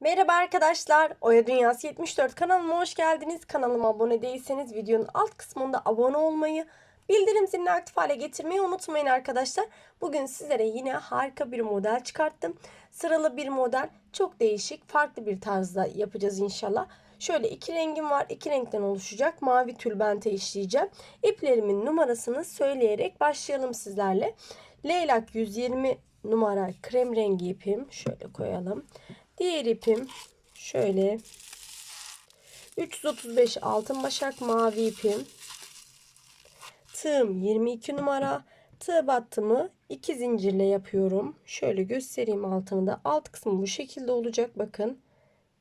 Merhaba arkadaşlar. Oya Dünyası 74 kanalıma hoş geldiniz. Kanalıma abone değilseniz videonun alt kısmında abone olmayı, bildirim zilini aktif hale getirmeyi unutmayın arkadaşlar. Bugün sizlere yine harika bir model çıkarttım. Sıralı bir model. Çok değişik, farklı bir tarzda yapacağız inşallah. Şöyle iki rengim var. iki renkten oluşacak. Mavi tülbente işleyeceğim. İplerimin numarasını söyleyerek başlayalım sizlerle. Leylak 120 numara krem rengi ipim. Şöyle koyalım. Diğer ipim şöyle 335 altın başak mavi ipim. Tığım 22 numara. Tığ battımı 2 zincirle yapıyorum. Şöyle göstereyim altını da. Alt kısmı bu şekilde olacak. Bakın.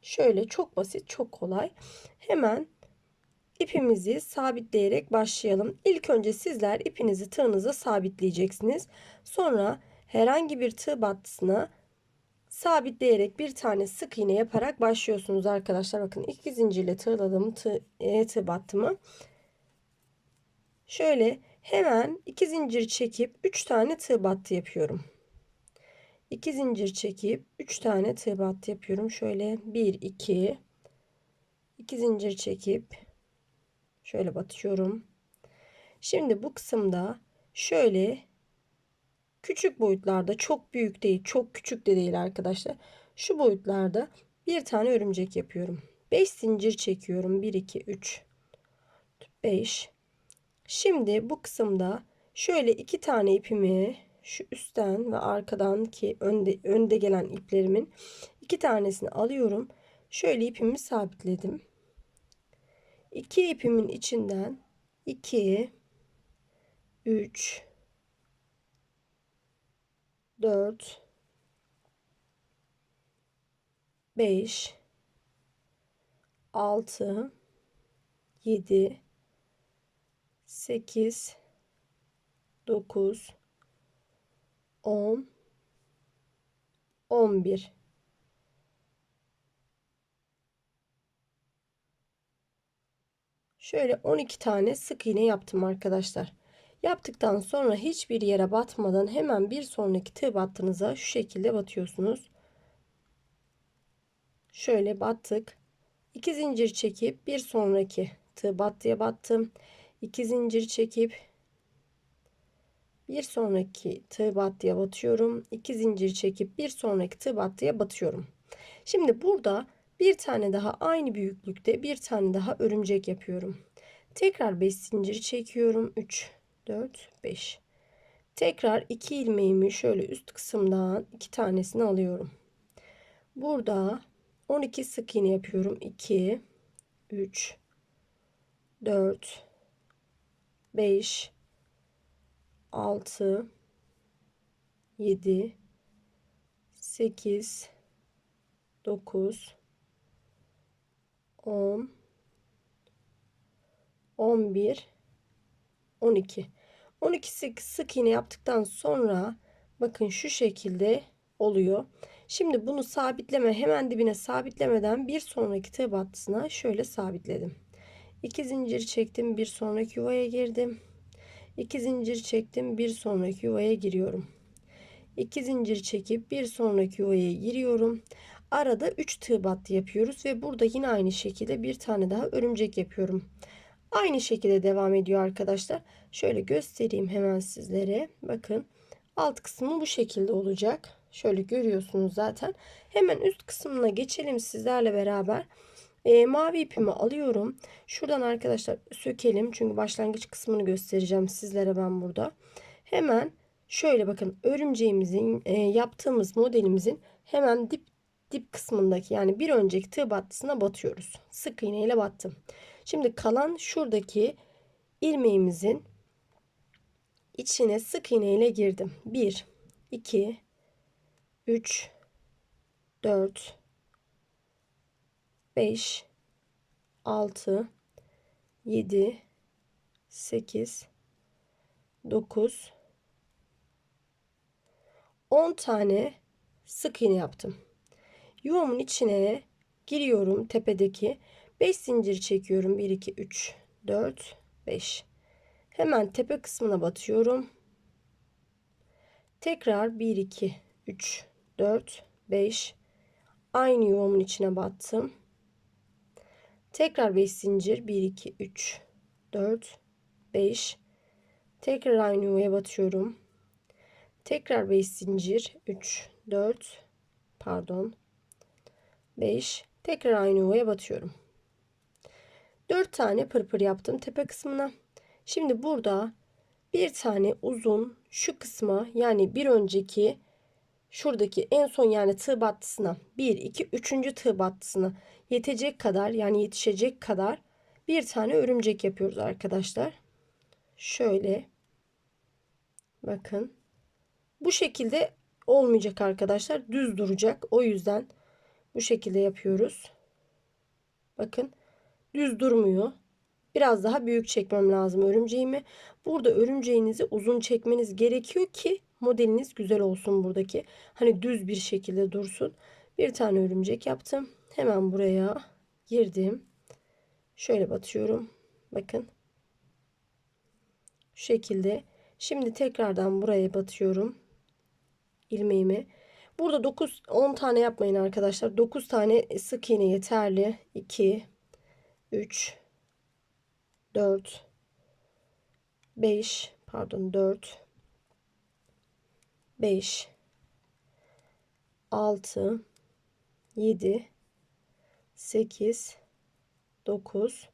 Şöyle çok basit, çok kolay. Hemen ipimizi sabitleyerek başlayalım. İlk önce sizler ipinizi tığınıza sabitleyeceksiniz. Sonra herhangi bir tığ battısına sabitleyerek bir tane sık iğne yaparak başlıyorsunuz arkadaşlar. Bakın iki zincirle tığladım tığ, e, tığ battımı. Şöyle hemen iki zincir çekip 3 tane tığ battı yapıyorum. 2 zincir çekip 3 tane tığ battı yapıyorum. Şöyle 1 2 2 zincir çekip şöyle batıyorum. Şimdi bu kısımda şöyle küçük boyutlarda çok büyük değil çok küçük de değil arkadaşlar. Şu boyutlarda bir tane örümcek yapıyorum. 5 zincir çekiyorum. 1 2 3 5 Şimdi bu kısımda şöyle iki tane ipimi şu üstten ve arkadan ki önde, önde gelen iplerimin iki tanesini alıyorum. Şöyle ipimi sabitledim. İki ipimin içinden 2 3 4 5 6 7 8 9 10 11 Şöyle 12 tane sık iğne yaptım arkadaşlar. Yaptıktan sonra hiçbir yere batmadan hemen bir sonraki tığ battığınıza şu şekilde batıyorsunuz. Şöyle battık. 2 zincir çekip bir sonraki tığ battıya battım. 2 zincir çekip bir sonraki tığ battıya batıyorum. 2 zincir çekip bir sonraki tığ battıya batıyorum. Şimdi burada bir tane daha aynı büyüklükte bir tane daha örümcek yapıyorum. Tekrar 5 zincir çekiyorum. 3 4 5 tekrar 2 ilmeğimi şöyle üst kısımdan iki tanesini alıyorum. Burada 12 sık iğne yapıyorum. 2 3 4 5 6 7 8 9 10 11 12 12 sık, sık iğne yaptıktan sonra bakın şu şekilde oluyor. Şimdi bunu sabitleme hemen dibine sabitlemeden bir sonraki tığ battısına şöyle sabitledim. 2 zincir çektim bir sonraki yuvaya girdim. 2 zincir çektim bir sonraki yuvaya giriyorum. 2 zincir çekip bir sonraki yuvaya giriyorum. Arada 3 tığ battı yapıyoruz ve burada yine aynı şekilde bir tane daha örümcek yapıyorum. Aynı şekilde devam ediyor arkadaşlar. Şöyle göstereyim hemen sizlere. Bakın alt kısmı bu şekilde olacak. Şöyle görüyorsunuz zaten. Hemen üst kısmına geçelim sizlerle beraber. E, mavi ipimi alıyorum. Şuradan arkadaşlar sökelim. Çünkü başlangıç kısmını göstereceğim sizlere ben burada. Hemen şöyle bakın örümceğimizin e, yaptığımız modelimizin hemen dip dip kısmındaki yani bir önceki tığ battısına batıyoruz. Sık iğne ile battım. Şimdi kalan şuradaki ilmeğimizin içine sık iğne ile girdim. 1 2 3 4 5 6 7 8 9 10 tane sık iğne yaptım. Yuvamın içine giriyorum tepedeki 5 zincir çekiyorum. 1 2 3 4 5. Hemen tepe kısmına batıyorum. Tekrar 1 2 3 4 5 Aynı yuvamın içine battım. Tekrar 5 zincir. 1, 2, 3, 4, 5. Tekrar aynı yuvaya batıyorum. Tekrar 5 zincir. 3, 4, pardon. 5. Tekrar aynı yuvaya batıyorum. 4 tane pırpır yaptım tepe kısmına. Şimdi burada bir tane uzun şu kısma yani bir önceki şuradaki en son yani tığ battısına 1 2 3. tığ battısına yetecek kadar yani yetişecek kadar bir tane örümcek yapıyoruz arkadaşlar. Şöyle bakın bu şekilde olmayacak arkadaşlar düz duracak o yüzden bu şekilde yapıyoruz. Bakın düz durmuyor. Biraz daha büyük çekmem lazım örümceğimi. Burada örümceğinizi uzun çekmeniz gerekiyor ki modeliniz güzel olsun buradaki. Hani düz bir şekilde dursun. Bir tane örümcek yaptım. Hemen buraya girdim. Şöyle batıyorum. Bakın. Şu şekilde. Şimdi tekrardan buraya batıyorum. ilmeğimi. Burada 9 10 tane yapmayın arkadaşlar. 9 tane sık iğne yeterli. 2 3 4 5 pardon 4 5 6 7 8 9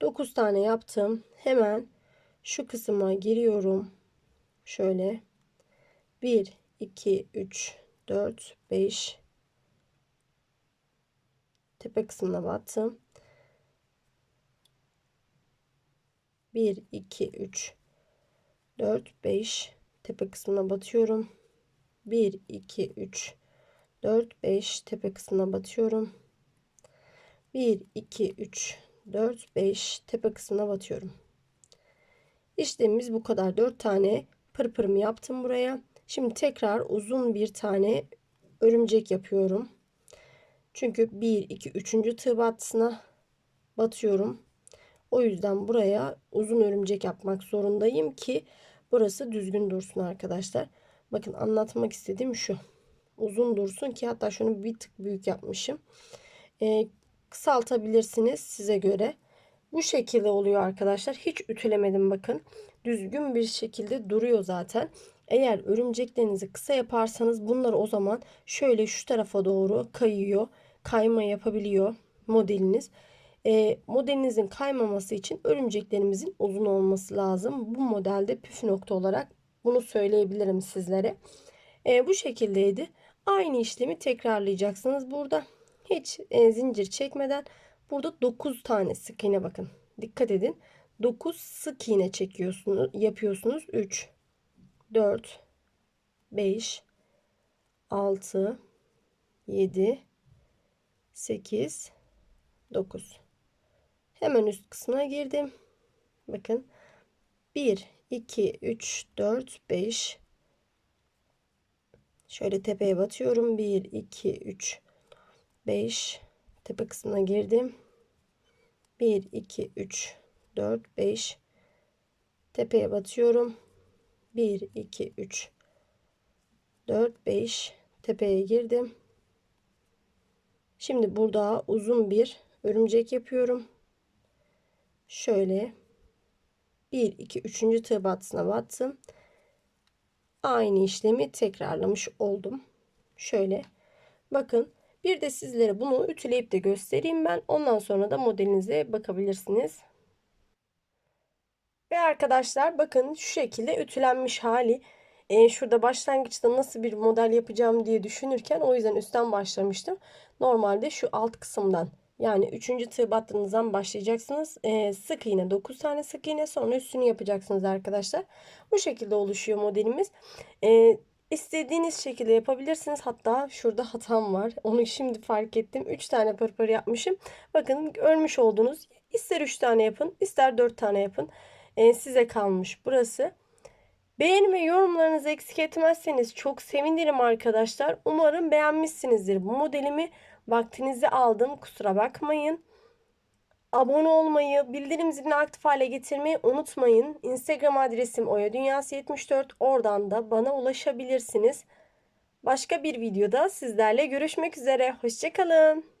9 tane yaptım. Hemen şu kısma giriyorum. Şöyle. 1 2 3 4 5 tepe kısmına battım. 1 2 3 4 5 tepe kısmına batıyorum. 1 2 3 4 5 tepe kısmına batıyorum. 1 2 3 4 5 tepe kısmına batıyorum. İşlemimiz bu kadar. 4 tane pırpırımı yaptım buraya. Şimdi tekrar uzun bir tane örümcek yapıyorum. Çünkü 1 2 3. tığ battısına batıyorum. O yüzden buraya uzun örümcek yapmak zorundayım ki burası düzgün dursun arkadaşlar. Bakın anlatmak istediğim şu. Uzun dursun ki hatta şunu bir tık büyük yapmışım. Ee, kısaltabilirsiniz size göre. Bu şekilde oluyor arkadaşlar. Hiç ütülemedim bakın. Düzgün bir şekilde duruyor zaten. Eğer örümceklerinizi kısa yaparsanız bunlar o zaman şöyle şu tarafa doğru kayıyor. Kayma yapabiliyor modeliniz. E, modelinizin kaymaması için örümceklerimizin uzun olması lazım. Bu modelde püf nokta olarak bunu söyleyebilirim sizlere. E, bu şekildeydi. Aynı işlemi tekrarlayacaksınız burada. Hiç e, zincir çekmeden burada 9 tane sık iğne bakın. Dikkat edin. 9 sık iğne çekiyorsunuz, yapıyorsunuz. 3 4 5 6 7 8 9 Hemen üst kısmına girdim. Bakın 1 2 3 4 5 Şöyle tepeye batıyorum. 1 2 3 5 tepe kısmına girdim. 1 2 3 4 5 tepeye batıyorum. 1 2 3 4 5 tepeye girdim. Şimdi burada uzun bir örümcek yapıyorum şöyle 1 2 3. tığ battısına battım. Aynı işlemi tekrarlamış oldum. Şöyle bakın bir de sizlere bunu ütüleyip de göstereyim ben. Ondan sonra da modelinize bakabilirsiniz. Ve arkadaşlar bakın şu şekilde ütülenmiş hali. Ee, şurada başlangıçta nasıl bir model yapacağım diye düşünürken o yüzden üstten başlamıştım. Normalde şu alt kısımdan yani 3. tığ battığınızdan başlayacaksınız. Ee, sık iğne 9 tane sık iğne sonra üstünü yapacaksınız arkadaşlar. Bu şekilde oluşuyor modelimiz. Ee, istediğiniz şekilde yapabilirsiniz. Hatta şurada hatam var. Onu şimdi fark ettim. 3 tane pırpır yapmışım. Bakın örmüş oldunuz. İster 3 tane yapın ister 4 tane yapın. Ee, size kalmış burası. Beğeni ve yorumlarınızı eksik etmezseniz çok sevinirim arkadaşlar. Umarım beğenmişsinizdir. Bu modelimi vaktinizi aldım. Kusura bakmayın. Abone olmayı, bildirim zilini aktif hale getirmeyi unutmayın. Instagram adresim Oya Dünyası 74. Oradan da bana ulaşabilirsiniz. Başka bir videoda sizlerle görüşmek üzere. Hoşçakalın.